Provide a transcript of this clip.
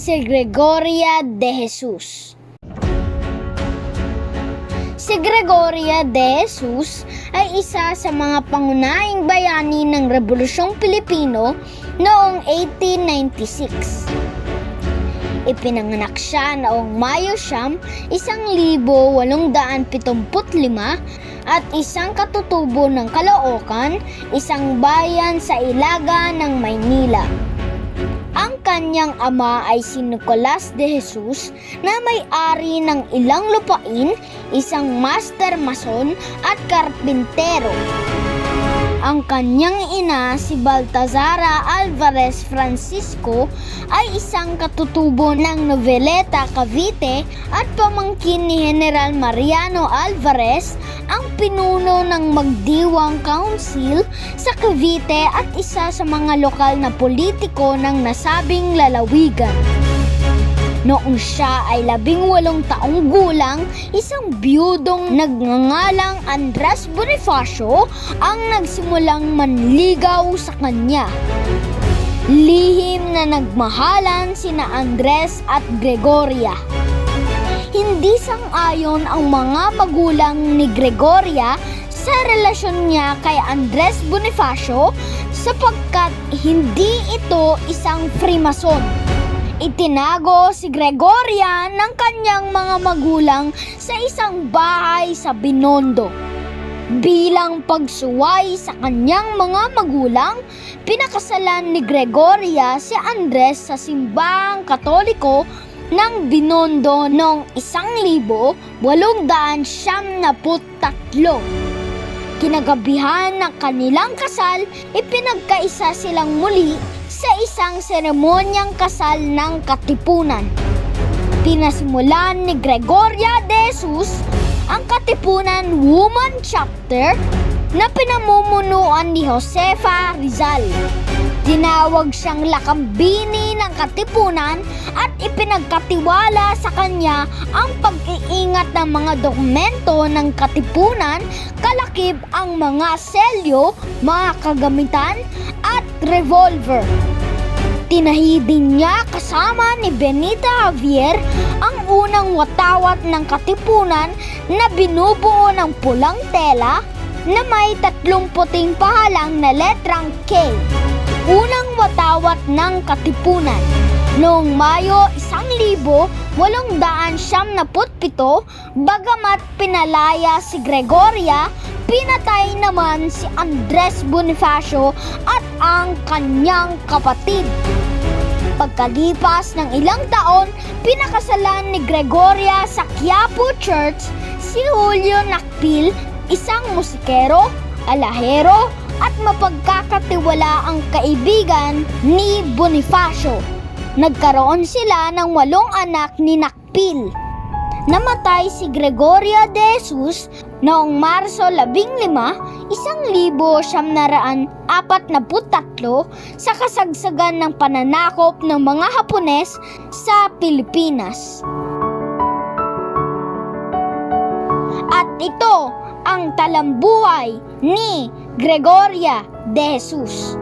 si Gregoria de Jesus. Si Gregoria de Jesus ay isa sa mga pangunahing bayani ng Rebolusyong Pilipino noong 1896. Ipinanganak siya noong Mayo Siyam, isang libo walongdaan pitumput-lima at isang katutubo ng Caloocan, isang bayan sa ilaga ng Maynila. Ang kanyang ama ay si Nicolas de Jesus na may-ari ng ilang lupain, isang master mason at karpintero. Ang kanyang ina, si Baltazara Alvarez Francisco, ay isang katutubo ng Noveleta, Cavite at pamangkin ni General Mariano Alvarez, ang pinuno ng Magdiwang Council sa Cavite at isa sa mga lokal na politiko ng nasabing lalawigan. Noong siya ay labing walong taong gulang, isang biyudong nagngangalang Andres Bonifacio ang nagsimulang manligaw sa kanya. Lihim na nagmahalan sina Andres at Gregoria. Hindi sang-ayon ang mga magulang ni Gregoria sa relasyon niya kay Andres Bonifacio sapagkat hindi ito isang Freemason. Itinago si Gregoria ng kanyang mga magulang sa isang bahay sa Binondo. Bilang pagsuway sa kanyang mga magulang, pinakasalan ni Gregoria si Andres sa simbahang katoliko ng Binondo noong isang libo walong daan siyam na tatlo. Kinagabihan ng kanilang kasal, ipinagkaisa silang muli sa isang seremonyang kasal ng katipunan. Pinasimulan ni Gregoria de Jesus ang Katipunan Woman Chapter na pinamumunuan ni Josefa Rizal. Tinawag siyang lakambini ng Katipunan at ipinagkatiwala sa kanya ang pag-iingat ng mga dokumento ng Katipunan, kalakip ang mga selyo, mga kagamitan revolver. Tinahidin niya kasama ni Benita Javier ang unang watawat ng katipunan na binubuo ng pulang tela na may tatlong puting pahalang na letrang K. Unang watawat ng katipunan. Noong Mayo 1877, bagamat pinalaya si Gregoria, pinatay naman si Andres Bonifacio at ang kanyang kapatid. Pagkalipas ng ilang taon, pinakasalan ni Gregoria sa Quiapo Church si Julio Nakpil, isang musikero, alahero, at mapagkakatiwala ang kaibigan ni Bonifacio. Nagkaroon sila ng walong anak ni Nakpil. Namatay si Gregoria de Jesus noong Marso 15, isang libo siyam naraan apat na putatlo sa kasagsagan ng pananakop ng mga Hapones sa Pilipinas. At ito ang talambuhay ni Gregoria de Jesus.